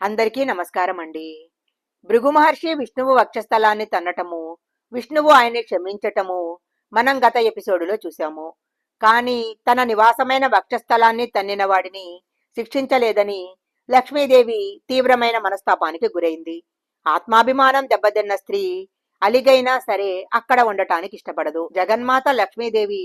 అందరికీ నమస్కారం అండి భృగు మహర్షి విష్ణువు వక్షస్థలాన్ని తన్నటము విష్ణువు ఆయన్ని క్షమించటము మనం గత ఎపిసోడులో చూశాము. కానీ తన నివాసమైన వక్షస్థలాన్ని తన్నిన వాడిని శిక్షించలేదని లక్ష్మీదేవి తీవ్రమైన మనస్తాపానికి గురైంది. ఆత్మాభిమానం దెబ్బతిన్న స్త్రీ అలిగైనా సరే అక్కడ ఉండటానికి ఇష్టపడదు. జగన్మాత లక్ష్మీదేవి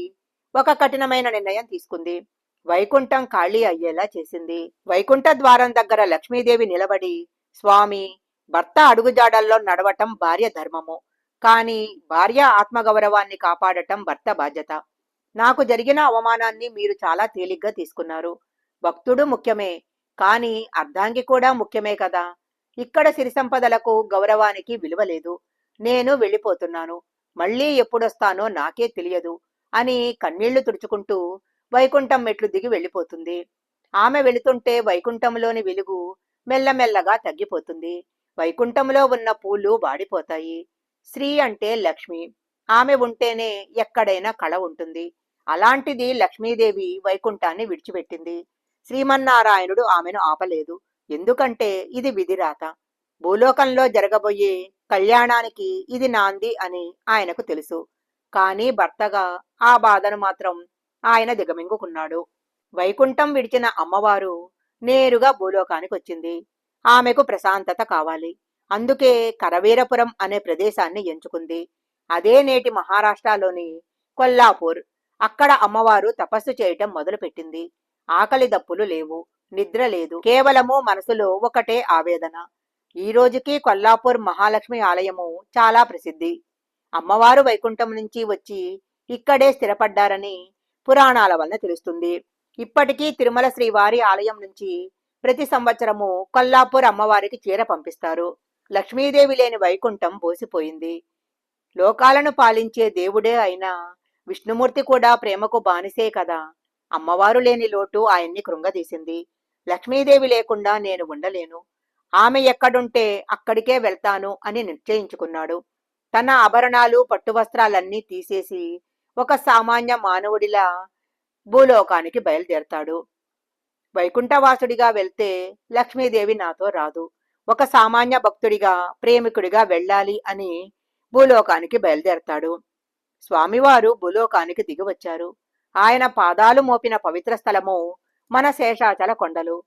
ఒక కఠినమైన నిర్ణయం తీసుకుంది. వైకుంఠం ఖాళీ అయ్యేలా చేసింది. వైకుంఠ ద్వారం దగ్గర లక్ష్మీదేవి నిలబడి స్వామి భర్త అడుగుజాడల్లో నడవటం భార్య ధర్మము. కానీ భార్య ఆత్మగౌరవాన్ని కాపాడటం భర్త బాధ్యత. నాకు జరిగిన అవమానాన్ని మీరు చాలా తేలిగ్గా తీసుకున్నారు. భక్తుడు ముఖ్యమే కానీ అర్ధాంగి కూడా ముఖ్యమే కదా. ఇక్కడ సిరి సంపదలకు గౌరవానికి విలువ లేదు. నేను వెళ్ళిపోతున్నాను. మళ్ళీ ఎప్పుడొస్తానో నాకే తెలియదు అని కన్నీళ్ళు తుడుచుకుంటూ వైకుంఠం మెట్లు దిగి వెళ్ళిపోతుంది. ఆమె వెళుతుంటే వైకుంఠంలోని వెలుగు మెల్లమెల్లగా తగ్గిపోతుంది. వైకుంఠంలో ఉన్న పూలు వాడిపోతాయి. శ్రీ అంటే లక్ష్మి. ఆమె ఉంటేనే ఎక్కడైనా కళ ఉంటుంది. అలాంటిది లక్ష్మీదేవి వైకుంఠాన్ని విడిచిపెట్టింది. శ్రీమన్నారాయణుడు ఆమెను ఆపలేదు. ఎందుకంటే ఇది విధిరాత. భూలోకంలో జరగబోయే కళ్యాణానికి ఇది నాంది అని ఆయనకు తెలుసు. కానీ భర్తగా ఆ బాధను మాత్రం ఆయన దిగమింగుకున్నాడు. వైకుంఠం విడిచిన అమ్మవారు నేరుగా భూలోకానికి వచ్చింది ఆమెకు ప్రశాంతత కావాలి. అందుకే కరవీరపురం అనే ప్రదేశాన్ని ఎంచుకుంది. అదే నేటి మహారాష్ట్రలోని కొల్లాపూర్. అక్కడ అమ్మవారు తపస్సు చేయటం మొదలుపెట్టింది. ఆకలి దప్పులు లేవు నిద్ర లేదు. కేవలము మనసులో ఒకటే ఆవేదన. ఈ రోజుకి కొల్లాపూర్ మహాలక్ష్మి ఆలయము చాలా ప్రసిద్ధి. అమ్మవారు వైకుంఠం నుంచి వచ్చి ఇక్కడే స్థిరపడ్డారని పురాణాల వలన తెలుస్తుంది. ఇప్పటికీ తిరుమల శ్రీవారి ఆలయం నుంచి ప్రతి సంవత్సరము కొల్లాపూర్ అమ్మవారికి చీర పంపిస్తారు. లక్ష్మీదేవి లేని వైకుంఠం బోసిపోయింది. లోకాలను పాలించే దేవుడే అయినా విష్ణుమూర్తి కూడా ప్రేమకు బానిసే కదా. అమ్మవారు లేని లోటు ఆయన్ని కృంగదీసింది. లక్ష్మీదేవి లేకుండా నేను ఉండలేను. ఆమె ఎక్కడుంటే అక్కడికే వెళ్తాను అని నిశ్చయించుకున్నాడు. తన ఆభరణాలు పట్టు వస్త్రాలన్నీ తీసేసి ఒక సామాన్య మానవుడిలా భూలోకానికి బయలుదేరతాడు. వైకుంఠవాసుడిగా వెళ్తే లక్ష్మీదేవి నాతో రాదు. ఒక సామాన్య భక్తుడిగా ప్రేమికుడిగా వెళ్ళాలి అని భూలోకానికి బయలుదేరతాడు. స్వామివారు భూలోకానికి దిగివచ్చారు. ఆయన పాదాలు మోపిన పవిత్ర స్థలము మన శేషాచల కొండలు.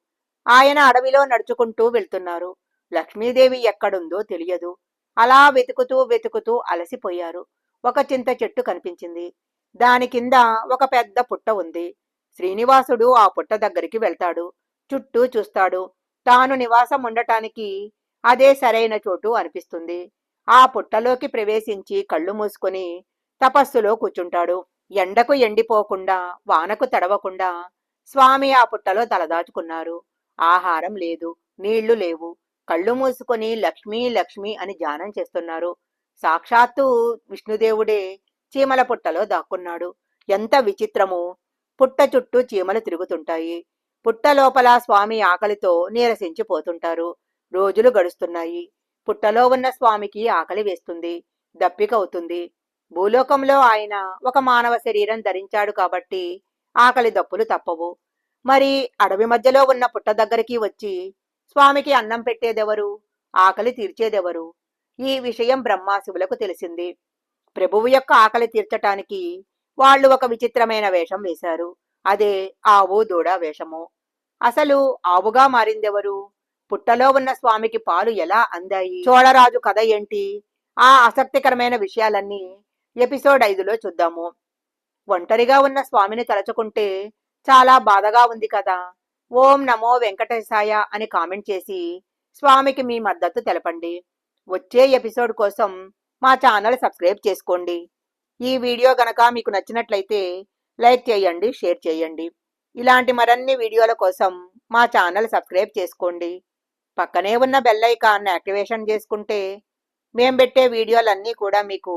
ఆయన అడవిలో నడుచుకుంటూ వెళ్తున్నారు. లక్ష్మీదేవి ఎక్కడుందో తెలియదు. అలా వెతుకుతూ వెతుకుతూ అలసిపోయారు. ఒక చింత చెట్టు కనిపించింది. దాని కింద ఒక పెద్ద పుట్ట ఉంది. శ్రీనివాసుడు ఆ పుట్ట దగ్గరికి వెళ్తాడు. చుట్టూ చూస్తాడు. తాను నివాసం ఉండటానికి అదే సరైన చోటు అనిపిస్తుంది. ఆ పుట్టలోకి ప్రవేశించి కళ్ళు మూసుకొని తపస్సులో కూర్చుంటాడు. ఎండకు ఎండిపోకుండా వానకు తడవకుండా స్వామి ఆ పుట్టలో తలదాచుకున్నారు. ఆహారం లేదు నీళ్ళు లేవు. కళ్ళు మూసుకొని లక్ష్మీ లక్ష్మి అని ధ్యానం చేస్తున్నారు. సాక్షాత్తు విష్ణుదేవుడే చీమల పుట్టలో దాక్కున్నాడు. ఎంత విచిత్రము! పుట్ట చుట్టూ చీమలు తిరుగుతుంటాయి. పుట్ట లోపల స్వామి ఆకలితో నీరసించిపోతుంటారు. రోజులు గడుస్తున్నాయి. పుట్టలో ఉన్న స్వామికి ఆకలి వేస్తుంది. దప్పికవుతుంది భూలోకంలో ఆయన ఒక మానవ శరీరం ధరించాడు కాబట్టి ఆకలి దప్పులు తప్పవు. మరి అడవి మధ్యలో ఉన్న పుట్ట దగ్గరికి వచ్చి స్వామికి అన్నం పెట్టేదెవరు? ఆకలి తీర్చేదెవరు? ఈ విషయం బ్రహ్మాశివులకు తెలిసింది. ప్రభువు యొక్క ఆకలి తీర్చటానికి వాళ్ళు ఒక విచిత్రమైన వేషం వేశారు. అదే ఆవు దూడ వేషము. అసలు ఆవుగా మారిందెవరు? పుట్టలో ఉన్న స్వామికి పాలు ఎలా అందాయి? చోళరాజు కథ ఏంటి? ఆ ఆసక్తికరమైన విషయాలన్నీ ఎపిసోడ్ ఐదులో చూద్దాము. ఒంటరిగా ఉన్న స్వామిని తలచుకుంటే చాలా బాధగా ఉంది కదా. ఓం నమో వెంకటేశాయ అని కామెంట్ చేసి స్వామికి మీ మద్దతు తెలపండి. వచ్చే ఎపిసోడ్ కోసం మా ఛానల్ సబ్స్క్రైబ్ చేసుకోండి. ఈ వీడియో గనక మీకు నచ్చినట్లయితే లైక్ చేయండి షేర్ చేయండి. ఇలాంటి మరిన్ని వీడియోల కోసం మా ఛానల్ సబ్స్క్రైబ్ చేసుకోండి. పక్కనే ఉన్న బెల్ ఐకాన్ యాక్టివేషన్ చేసుకుంటే మేం పెట్టే వీడియోలన్నీ కూడా మీకు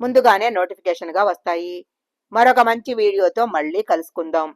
ముందుగానే నోటిఫికేషన్గా వస్తాయి. మరొక మంచి వీడియోతో మళ్ళీ కలుసుకుందాం.